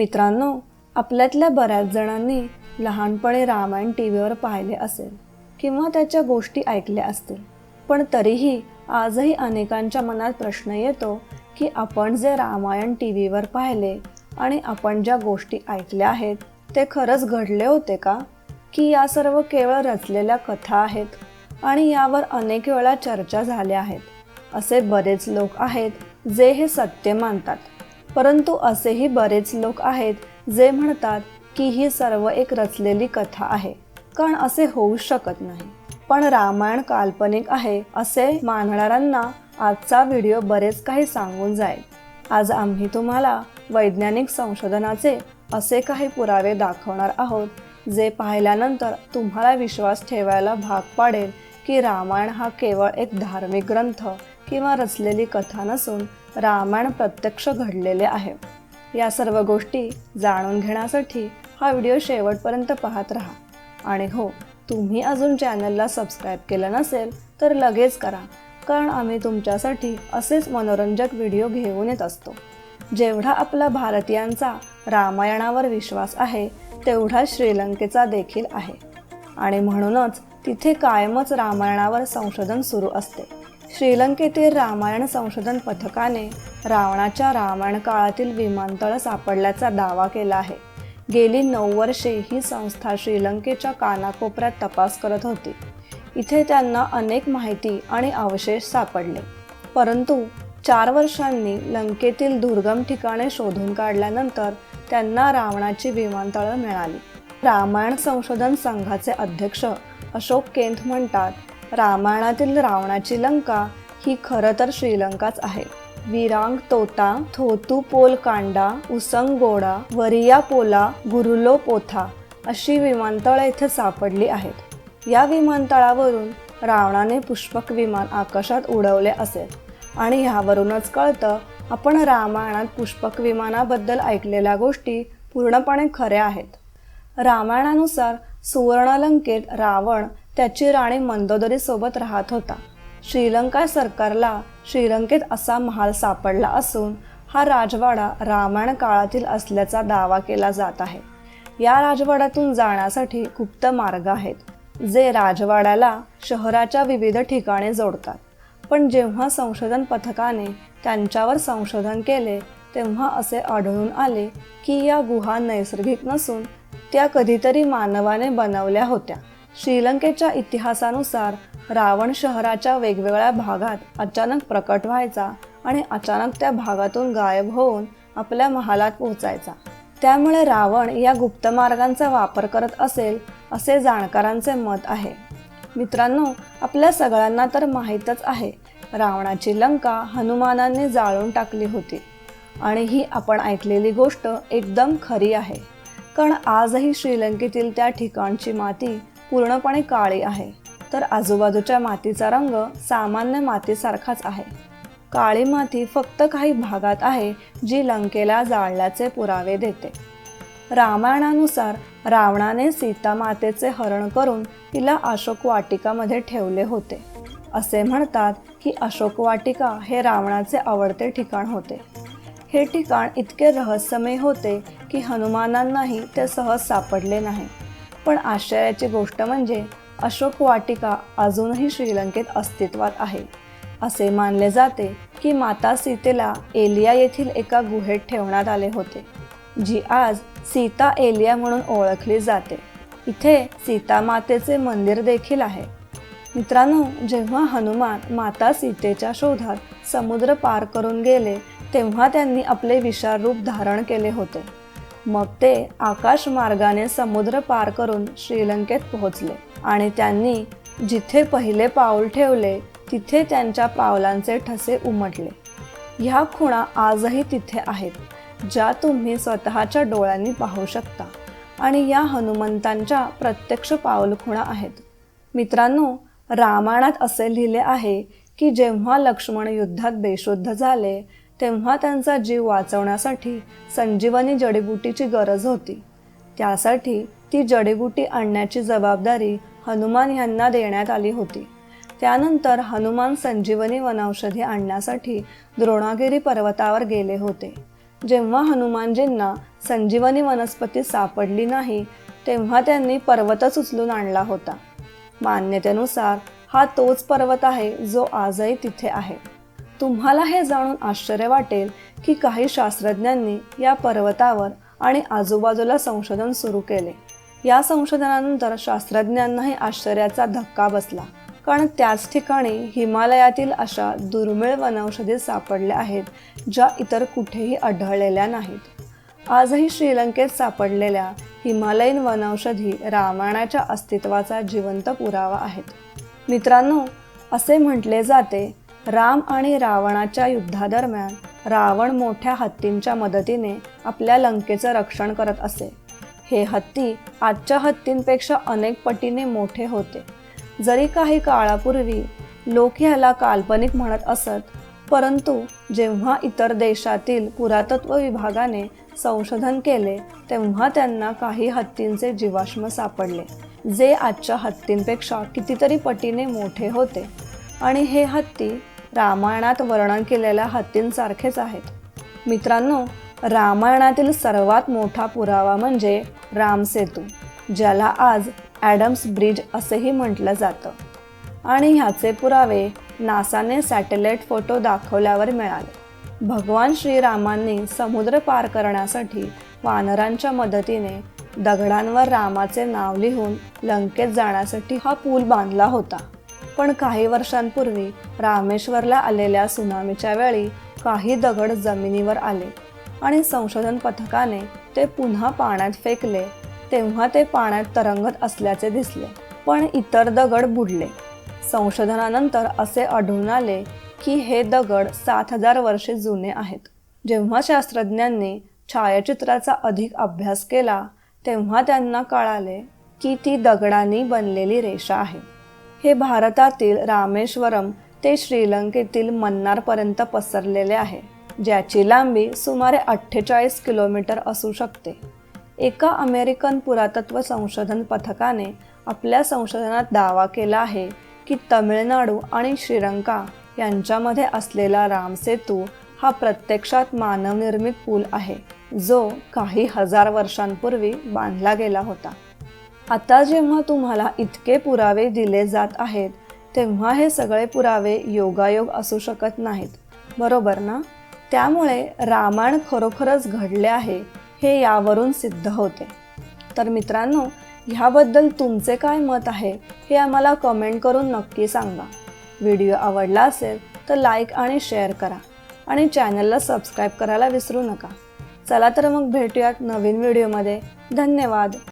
मित्रांनो आपल्यातल्या बऱ्याच जणांनी लहानपणी रामायण टी व्हीवर पाहिले असेल किंवा त्याच्या गोष्टी ऐकल्या असतील. पण तरीही आजही अनेकांच्या मनात प्रश्न येतो की आपण जे रामायण टी व्हीवर पाहिले आणि आपण ज्या गोष्टी ऐकल्या आहेत ते खरंच घडले होते का? की या सर्व केवळ रचलेल्या कथा आहेत आणि यावर अनेक वेळा चर्चा झाल्या आहेत. असे बरेच लोक आहेत जे हे सत्य मानतात. परंतु असेही बरेच लोक आहेत जे म्हणतात की ही सर्व एक रचलेली कथा आहे. कारण असे होऊ शकत नाही. पण रामायण काल्पनिक आहे असे मानणाऱ्यांना आजचा व्हिडिओ बरेच काही सांगून जाईल. आज आम्ही तुम्हाला वैज्ञानिक संशोधनाचे असे काही पुरावे दाखवणार आहोत जे पाहिल्यानंतर तुम्हाला विश्वास ठेवायला भाग पाडेल की रामायण हा केवळ एक धार्मिक ग्रंथ किंवा रचलेली कथा नसून रामायण प्रत्यक्ष घडलेले आहे. या सर्व गोष्टी जाणून घेण्यासाठी हा व्हिडिओ शेवटपर्यंत पाहत राहा. आणि हो तुम्ही अजून चॅनलला सबस्क्राईब केलं नसेल तर लगेच करा कारण आम्ही तुमच्यासाठी असेच मनोरंजक व्हिडिओ घेऊन येत असतो. जेवढा आपला भारतीयांचा रामायणावर विश्वास आहे तेवढा श्रीलंकेचा देखील आहे. आणि म्हणूनच तिथे कायमच रामायणावर संशोधन सुरू असते. श्रीलंकेतील रामायण संशोधन पथकाने रावणाच्या रामायण काळातील विमानतळ सापडल्याचा दावा केला आहे. गेली नऊ वर्षे ही संस्था श्रीलंकेच्या कानाकोपऱ्यात तपास करत होती. इथे त्यांना अनेक माहिती आणि अवशेष सापडले. परंतु चार वर्षांनी लंकेतील दुर्गम ठिकाणे शोधून काढल्यानंतर त्यांना रावणाची विमानतळं मिळाली. रामायण संशोधन संघाचे अध्यक्ष अशोक केंत म्हणतात रामायणातील रावणाची लंका ही खरं तर श्रीलंकाच आहे. विरांग तोता थोतू पोल कांडा उसंगोडा वरिया पोला गुरुलो पोथा अशी विमानतळं इथे सापडली आहेत. या विमानतळावरून रावणाने पुष्पक विमान आकाशात उडवले असेल आणि ह्यावरूनच कळतं आपण रामायणात पुष्पक विमानाबद्दल ऐकलेल्या गोष्टी पूर्णपणे खऱ्या आहेत. रामायणानुसार सुवर्णलंकेत रावण त्याची राणी मंदोदरी सोबत राहत होता. श्रीलंका सरकारला श्रीलंकेत असा महाल सापडला असून हा राजवाडा रामायण काळातील असल्याचा दावा केला जात आहे. या राजवाड्यातून जाण्यासाठी गुप्त मार्ग आहेत जे राजवाड्याला शहराच्या विविध ठिकाणी जोडतात. पण जेव्हा संशोधन पथकाने त्यांच्यावर संशोधन केले तेव्हा असे आढळून आले की या गुहा नैसर्गिक नसून त्या कधीतरी मानवाने बनवल्या होत्या. श्रीलंकेच्या इतिहासानुसार रावण शहराच्या वेगवेगळ्या भागात अचानक प्रकट व्हायचा आणि अचानक त्या भागातून गायब होऊन आपल्या महालात पोहोचायचा. त्यामुळे रावण या गुप्त मार्गांचा वापर करत असेल असे जाणकारांचे मत आहे. मित्रांनो आपल्या सगळ्यांना तर माहीतच आहे रावणाची लंका हनुमानाने जाळून टाकली होती. आणि ही आपण ऐकलेली गोष्ट एकदम खरी आहे. कारण आजही श्रीलंकेतील त्या ठिकाणची माती पूर्णपणे काळी आहे. तर आजूबाजूच्या मातीचा रंग सामान्य मातीसारखाच आहे. काळी माती फक्त काही भागात आहे जी लंकेला जाळल्याचे पुरावे देते. रामायणानुसार रावणाने सीता मातेचे हरण करून तिला अशोक वाटिकामध्ये ठेवले होते. असे म्हणतात की अशोक वाटिका हे रावणाचे आवडते ठिकाण होते. हे ठिकाण इतके रहस्यमय होते की हनुमानांनाही ते सहज सापडले नाही. पण आश्चर्याची गोष्ट म्हणजे अशोक वाटिका अजूनही श्रीलंकेत अस्तित्वात आहे. असे मानले जाते की माता सीतेला एलिया येथील एका गुहेत ठेवण्यात आले होते जी आज सीता एलिया म्हणून ओळखली जाते. इथे सीता मातेचे मंदिर देखील आहे. मित्रांनो जेव्हा हनुमान माता सीतेच्या शोधात समुद्र पार करून गेले तेव्हा त्यांनी आपले विशाल रूप धारण केले होते. मग ते आकाश मार्गाने समुद्र पार करून श्रीलंकेत पोहोचले. आणि त्यांनी जिथे पहिले पाऊल ठेवले तिथे त्यांच्या पावलांचे ठसे उमटले. ह्या खुणा आजही तिथे आहेत ज्या तुम्ही स्वतःच्या डोळ्यांनी पाहू शकता. आणि या हनुमंतांच्या प्रत्यक्ष पाऊलखुणा आहेत. मित्रांनो रामायणात असे लिहिले आहे की जेव्हा लक्ष्मण युद्धात बेशुद्ध झाले तेव्हा त्यांचा जीव वाचवण्यासाठी संजीवनी जडीबुटीची गरज होती. त्यासाठी ती जडीबुटी आणण्याची जबाबदारी हनुमान यांना देण्यात आली होती. त्यानंतर हनुमान संजीवनी वनौषधी आणण्यासाठी द्रोणागिरी पर्वतावर गेले होते. जेव्हा हनुमानजींना संजीवनी वनस्पती सापडली नाही तेव्हा त्यांनी पर्वतच उचलून आणला होता. मान्यतेनुसार हा तोच पर्वत आहे जो आजही तिथे आहे. तुम्हाला हे जाणून आश्चर्य वाटेल की काही शास्त्रज्ञांनी या पर्वतावर आणि आजूबाजूला संशोधन सुरू केले. या संशोधनानंतर शास्त्रज्ञांनाही आश्चर्याचा धक्का बसला कारण त्याच ठिकाणी हिमालयातील अशा दुर्मिळ वनौषधी सापडल्या आहेत ज्या इतर कुठेही आढळलेल्या नाहीत. आजही श्रीलंकेत सापडलेल्या हिमालयीन वनौषधी रामायणाच्या अस्तित्वाचा जिवंत पुरावा आहेत. मित्रांनो असे म्हटले जाते राम आणि रावणाच्या युद्धादरम्यान रावण मोठ्या हत्तींच्या मदतीने आपल्या लंकेचं रक्षण करत असे. हे हत्ती आजच्या हत्तींपेक्षा अनेक पटीने मोठे होते. जरी काही काळापूर्वी लोक ह्याला काल्पनिक म्हणत असत परंतु जेव्हा इतर देशातील पुरातत्व विभागाने संशोधन केले तेव्हा त्यांना काही हत्तींचे जीवाश्म सापडले जे आजच्या हत्तींपेक्षा कितीतरी पटीने मोठे होते. आणि हे हत्ती रामायणात वर्णन केलेल्या हत्तींसारखेच आहेत. मित्रांनो रामायणातील सर्वात मोठा पुरावा म्हणजे रामसेतू ज्याला आज ॲडम्स ब्रिज असेही म्हटलं जातं. आणि ह्याचे पुरावे नासाने सॅटेलाइट फोटो दाखवल्यावर मिळाले. भगवान श्रीरामांनी समुद्र पार करण्यासाठी वानरांच्या मदतीने दगडांवर रामाचे नाव लिहून लंकेत जाण्यासाठी हा पूल बांधला होता. पण काही वर्षांपूर्वी रामेश्वरला आलेल्या सुनामीच्या वेळी काही दगड जमिनीवर आले आणि संशोधन पथकाने ते पुन्हा पाण्यात फेकले. तेव्हा ते पाण्यात तरंगत असल्याचे दिसले पण इतर दगड बुडले. संशोधनानंतर असे आढळून आले की हे दगड सात हजार वर्षे जुने आहेत. जेव्हा शास्त्रज्ञांनी छायाचित्राचा अधिक अभ्यास केला तेव्हा त्यांना कळाले की ती दगडांनी बनलेली रेषा आहे. हे भारतातील रामेश्वरम ते श्रीलंकेतील मन्नारपर्यंत पसरलेले आहे ज्याची लांबी सुमारे अठ्ठेचाळीस किलोमीटर असू शकते. एका अमेरिकन पुरातत्व संशोधन पथकाने आपल्या संशोधनात दावा केला आहे की तमिळनाडू आणि श्रीलंका यांच्यामध्ये असलेला रामसेतू हा प्रत्यक्षात मानवनिर्मित पूल आहे जो काही हजार वर्षांपूर्वी बांधला गेला होता. आता जेव्हा तुम्हाला इतके पुरावे दिले जात आहेत तेव्हा हे सगळे पुरावे योगायोग असू शकत नाहीत. बरोबर ना? त्यामुळे रामायण खरोखरच घडले आहे हे यावरून सिद्ध होते. तर मित्रांनो ह्याबद्दल तुमचे काय मत आहे हे आम्हाला कमेंट करून नक्की सांगा. व्हिडिओ आवडला असेल तर लाईक आणि शेअर करा. आणि चॅनलला सबस्क्राईब करायला विसरू नका. चला तर मग भेटूयात नवीन व्हिडिओमध्ये धन्यवाद!